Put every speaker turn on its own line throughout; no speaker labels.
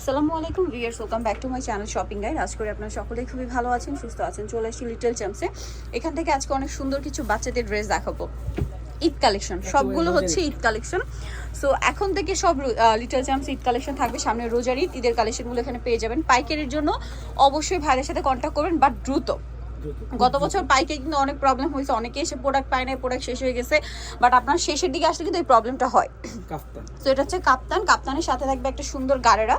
আসসালামু আলাইকুম viewers welcome back to my channel shopping guide আজ করে আপনারা সকলেই খুবই ভালো আছেন সুস্থ আছেন চলে আসি লিটল চ্যাম্পসে এখান থেকে আজকে অনেক সুন্দর কিছু বাচ্চাদের ড্রেস দেখাবো। ঈদ কালেকশন সবগুলো হচ্ছে ঈদ কালেকশন সো এখন থেকে সব লিটল চ্যাম্পস ঈদ কালেকশন থাকবে। সামনে রোজার ঈদ ঈদের কালেকশনগুলো এখানে পেয়ে যাবেন। পাইকারির জন্য অবশ্যই ভাইয়ের সাথে কন্ট্যাক্ট করবেন বাট দ্রুত। গত বছর পাইকে কিন্তু অনেক প্রবলেম হয়েছে। অনেকে এসে প্রোডাক্ট পায় না প্রোডাক্ট শেষ হয়ে গেছে। বাট আপনার শেষের দিকে আসলে কিন্তু এই প্রবলেমটা হয়।
কাফতান
তো এটা হচ্ছে কাপ্তান। কাপ্তানের সাথে থাকবে একটা সুন্দর গাড়েরা।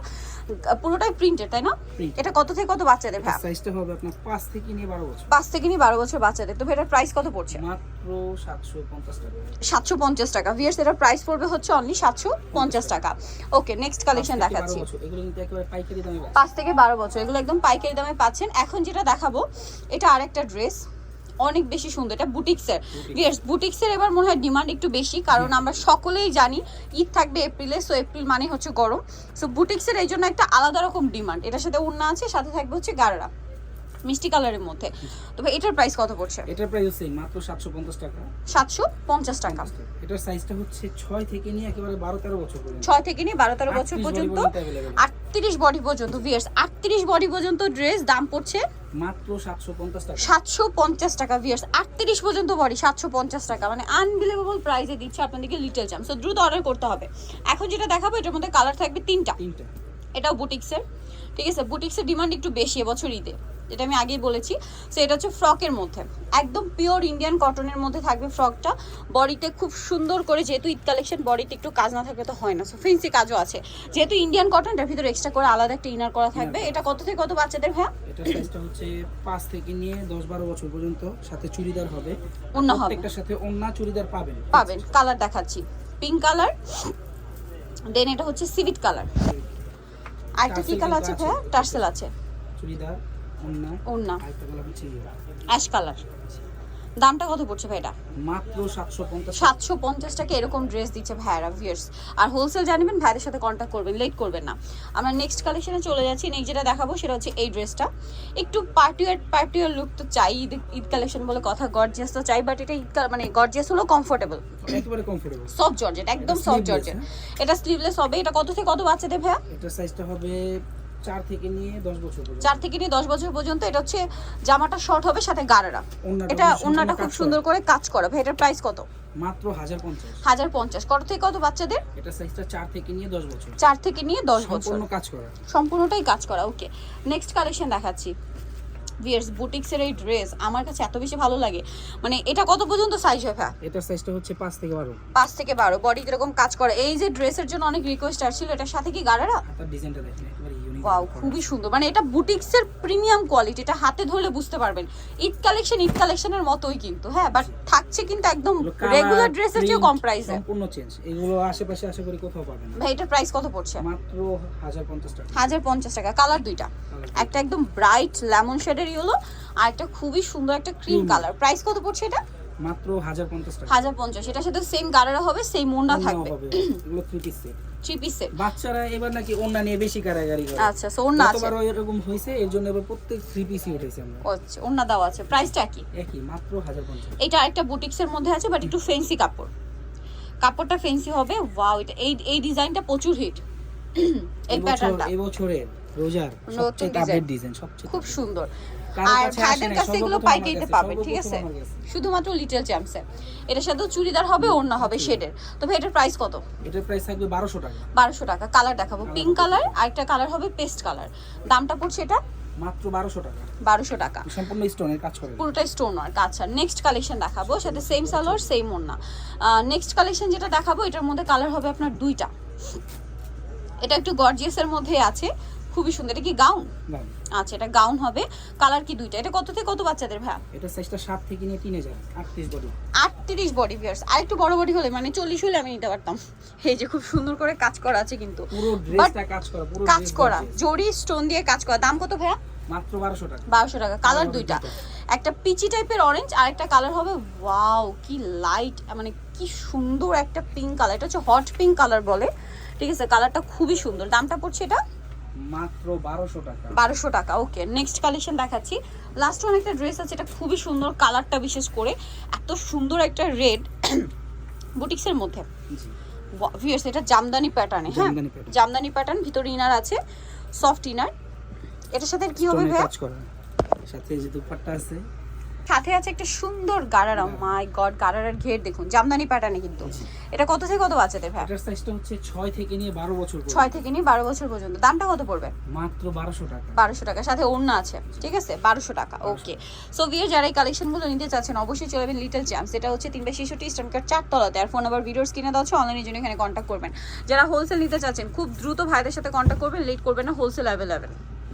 পুরোটাই প্রিন্টেড তাই না? এটা কত থেকে কত বাচ্চাদের ভাই?
সাইজটা হবে আপনার পাঁচ থেকে নিয়ে বারো বছর।
পাঁচ থেকে নিয়ে বারো বছর বাচ্চাদের। তো এটার প্রাইস কত পড়ছে?
মাত্র সাতশো পঞ্চাশ টাকা।
সাতশো পঞ্চাশ টাকা। ভিয়ার্স এটার প্রাইস পড়বে হচ্ছে অনলি সাতশো পঞ্চাশ টাকা। ওকে নেক্সট কালেকশন দেখাচ্ছি।
এগুলো কিন্তু একেবারে পাইকারি দামে পাচ্ছেন।
পাঁচ থেকে বারো বছর। এগুলো একদম পাইকারি দামে পাচ্ছেন। এখন যেটা দেখাবো এটা আরেকটা ড্রেস অনেক বেশি সুন্দর। এটা বুটিক্সের। ইয়েস বুটিক্সের এবার মনে হয় ডিমান্ড একটু বেশি কারণ আমরা সকলেই জানি ঈদ থাকবে এপ্রিলে সো এপ্রিল মানে হচ্ছে গরম। সো বুটিক্সের এই জন্য একটা আলাদা রকম ডিমান্ড এটার সাথে উন্না আছে সাথে থাকবে হচ্ছে গাড়রা। মিষ্টি কালারের মধ্যে। তবে এটার প্রাইস কত পড়ছে?
এটার প্রাইস সেম মাত্র সাতশো পঞ্চাশ টাকা।
সাতশো পঞ্চাশ টাকা।
এটার সাইজটা হচ্ছে ছয় থেকে নিয়ে একেবারে বারো তেরো বছর পর্যন্ত।
ছয় থেকে নিয়ে বারো তেরো বছর পর্যন্ত।
পর্যন্ত available।
আটত্রিশ বডি পর্যন্ত ভিয়ার্স আটত্রিশ বডি পর্যন্ত ড্রেস দাম পড়ছে
মাত্র সাতশো পঞ্চাশ টাকা।
সাতশো পঞ্চাশ টাকা ভিয়ার্স আটত্রিশ পর্যন্ত বডি সাতশো পঞ্চাশ টাকা। মানে আনবিলিভেবল প্রাইসে দিচ্ছে আপনাদেরকে লিটল চ্যাম্প সো দ্রুত অর্ডার করতে হবে। এখন যেটা দেখাবো এটার মধ্যে কালার থাকবে তিনটা।
তিনটা।
এটাও বুটিক্সের ঠিক আছে? বুটিক্সের ডিমান্ড একটু বেশি এবছর ঈদে। যেটা আমি আগেই বলেছি সো এটা হচ্ছে ফ্রকের মধ্যে। একদম পিওর ইন্ডিয়ান কটনের মধ্যে থাকবে ফ্রকটা। বডিতে খুব সুন্দর করে যেহেতু ঈদ কালেকশন বডিতে একটু কাজ না থাকলে তো হয় না। সো ফেন্সি কাজও আছে। যেহেতু ইন্ডিয়ান কটনটার ভিতরে এক্সট্রা করে আলাদা একটা ইনার করা থাকবে। এটা কত থেকে কত বাচ্চাদের হ্যাঁ
এটার সাইজটা হচ্ছে পাঁচ থেকে নিয়ে দশ বারো বছর পর্যন্ত। সাথে চুড়িদার হবে।
ওড়না হবে।
প্রত্যেকটার সাথে ওন্না চুড়িদার পাবেন।
পাবেন। কালার দেখাচ্ছি। পিঙ্ক কালার দেন এটা হচ্ছে সিভিট কালার আরেকটা কি কালার আছে ভাইয়া। টার্সেল আছে।
চুড়িদার। ওন্না
ওড়না
ইয়ে।
Ash colour. দামটা কত পড়ছে ভাই এটা?
মাত্র সাতশো পঞ্চাশ
সাতশো পঞ্চাশ টাকা এরকম ড্রেস দিচ্ছে ভাইয়ারা ভিয়ার্স আর হোলসেল জানবেন ভাইদের সাথে কন্ট্যাক্ট করবেন লেট করবেন না। আমরা নেক্সট কালেকশনে চলে যাচ্ছি। নেক্সট যেটা দেখাবো সেটা হচ্ছে এই ড্রেসটা একটু পার্টিওয়ার পার্টিওয়ার লুক তো চাই ঈদ ঈদ কালেকশন বলে কথা গর্জিয়াস তো চাই বাট এটা ঈদ মানে গর্জিয়াস হলো কমফোর্টেবল
একেবারে কমফোর্টেবল
সফট জর্জেট একদম
এটা
সফট জর্জেট এটা স্লিভলেস হবে এটা কত থেকে কত বাচ্চাদের ভাইয়া?
এটার সাইজটা হবে চার থেকে নিয়ে দশ বছর পর্যন্ত।
চার থেকে নিয়ে দশ বছর পর্যন্ত এটা হচ্ছে জামাটা শর্ট হবে সাথে গাড়ারা। এটা ওন্নাটা খুব সুন্দর করে। কাজ করা। ভাই এটার প্রাইস কত?
মাত্র হাজার পঞ্চাশ।
হাজার পঞ্চাশ। কত থেকে কত বাচ্চাদের?
এটা সাইজটা চার থেকে নিয়ে দশ বছর।
চার থেকে নিয়ে দশ বছর।
সম্পূর্ণ কাজ করা।
সম্পূর্ণটাই কাজ করা। ওকে নেক্সট কালেকশন দেখাচ্ছি। ভিয়ার্স বুটিক্সের এই ড্রেস আমার কাছে এত বেশি ভালো লাগে। মানে এটা কত পর্যন্ত সাইজ হয় ভাই?
এটার সাইজটা হচ্ছে পাঁচ থেকে বারো।
পাঁচ থেকে বারো। বডি এরকম কাজ করে। এই যে ড্রেসের জন্য অনেক রিকোয়েস্ট আসছিল এটার সাথে কি গাড়ারা?
ডিজাইনটা দেখেন একেবারে
ওয়াও খুবই সুন্দর। মানে এটা বুটিক্সের প্রিমিয়াম কোয়ালিটি এটা হাতে ধরলে বুঝতে পারবেন। ঈদ কালেকশন ঈদ কালেকশনের মতোই কিন্তু হ্যাঁ বাট থাকছে কিন্তু একদম রেগুলার ড্রেসের চেয়েও কম প্রাইসে
সম্পূর্ণ চেঞ্জ এগুলো আশেপাশে আশা করি কোথাও পাবেন না।
ভাই এটার প্রাইস কত পড়ছে?
মাত্র হাজার পঞ্চাশ টাকা।
হাজার পঞ্চাশ টাকা কালার দুইটা। একটা একদম ব্রাইট লেমন শেডের ইয়েলো আর একটা খুবই সুন্দর একটা ক্রিম কালার প্রাইস কত পড়ছে এটা?
মাত্র হাজার পঞ্চাশ টাকা।
হাজার পঞ্চাশ। সাথে সেম গাড়ারা হবে সেই মুন্ডা থাকবে।
এগুলো থ্রি পিস সেট
থ্রি পিসের
বাচ্চারা এবার নাকি ওন্না নিয়ে বেশি করে।
আচ্ছা সো ওন্না আছে।
এরকম হয়েছে এর জন্য এবার প্রত্যেক থ্রি পিসই উঠেছে আমরা।
আচ্ছা ওন্না দেওয়া আছে। প্রাইসটা কি?
একই মাত্র হাজার পঞ্চাশ।
এটা আরেকটা বুটিক্সের মধ্যে আছে বাট একটু ফেন্সি কাপড়। কাপড়টা ফেন্সি হবে। ওয়াও এটা এই এই ডিজাইনটা প্রচুর হিট এই প্যাটার্নটা
এবছরের। রোজার সবচেয়ে আপডেট ডিজাইন সবচেয়ে
খুব সুন্দর। আর ভাইদের কাছে এগুলো পাইকারিতে পাবেন ঠিক আছে। শুধুমাত্র লিটল চ্যাম্পসে এটার সাথেও চুড়িদার হবে ওড়না হবে শেডের তো ভাই এটার প্রাইস কত?
এটার প্রাইস থাকবে বারোশো টাকা।
টাকা। কালার দেখাবো। পিঙ্ক কালার আর একটা কালার হবে পেস্ট কালার দামটা পড়ছে এটা?
মাত্র বারোশো টাকা।
টাকা।
সম্পূর্ণ স্টোনের কাজ করে।
পুরোটাই স্টোন ওয়ার্ক আচ্ছা নেক্সট কালেকশন দেখাবো। সাথে সেম সালোয়ার সেম ওড়না। নেক্সট কালেকশন যেটা দেখাবো এটার মধ্যে কালার হবে আপনার দুইটা। এটা একটু গর্জিয়াসের মধ্যে আছে। খুবই সুন্দর। এটা কি গাউন? আচ্ছা এটা গাউন হবে। কালার কি দুইটা? এটা কত থেকে কত বাচ্চাদের ভাইয়া?
এটার সাইজটা সাত থেকে নিয়ে তিন হাজার আটত্রিশ বডি
আটত্রিশ বডি ভিয়ার্স আর একটু বড় বডি হলে মানে চল্লিশ হলে আমি নিতে পারতাম। এই যে খুব সুন্দর করে কাজ করা আছে কিন্তু।
পুরো ড্রেসটা কাজ করা পুরো
কাজ করা। জরি স্টোন দিয়ে কাজ করা। দাম কত ভাইয়া?
মাত্র বারোশো টাকা।
বারোশো টাকা। কালার দুইটা।
দুইটা।
একটা পিচি টাইপের অরেঞ্জ আর একটা কালার হবে ওয়াও কি লাইট মানে কি সুন্দর একটা পিঙ্ক কালার এটা হচ্ছে হট পিঙ্ক কালার বলে। ঠিক আছে কালারটা খুবই সুন্দর। দামটা পড়ছে এটা?
মাত্র টাকা।
ওকে নেক্সট কালেকশন দেখাচ্ছি। লাস্ট ওয়ান একটা ড্রেস আছে এটা খুবই সুন্দর কালারটা বিশেষ করে। এত সুন্দর একটা রেড বুটিক্সের মধ্যে। ভিউয়ার্স এটা জামদানি প্যাটার্নে হ্যাঁ?
জামদানি
প্যাটার্ন ভিতরে ইনার আছে সফট ইনার এটার সাথে কি হবে ভাইয়া?
সাথে যে দুপাট্টা আছে
সাথে আছে একটা সুন্দর গারারা মাই গড গারারার ঘের দেখুন জামদানি প্যাটার্নে কিন্তু। এটা কত থেকে কত বাচ্চাদের ভাই?
এটার সাইজটা হচ্ছে ছয় থেকে নিয়ে বারো বছর পর্যন্ত।
ছয় থেকে নিয়ে বারো বছর পর্যন্ত। দামটা কত পড়বে?
মাত্র বারোশো টাকা।
বারোশো টাকা। সাথে ওড়না আছে ঠিক আছে? বারোশো টাকা ওকে সো বিয়ের যারা এই কালেকশনগুলো নিতে চাচ্ছেন অবশ্যই চলে যাবেন লিটল চ্যাম্পস এটা হচ্ছে তিন বাই ছেষট্টি স্টানকার চারতলাতে। আর ফোন নাম্বার ভিডিওস কিনে দেওয়া হচ্ছে অনলাইনের জন্য এখানে কন্ট্যাক্ট করবেন। যারা হোলসেল নিতে চাচ্ছেন খুব দ্রুত ভাইদের সাথে কন্ট্যাক্ট করবেন লেট করবেন না হোলসেল অ্যাভেলেবেল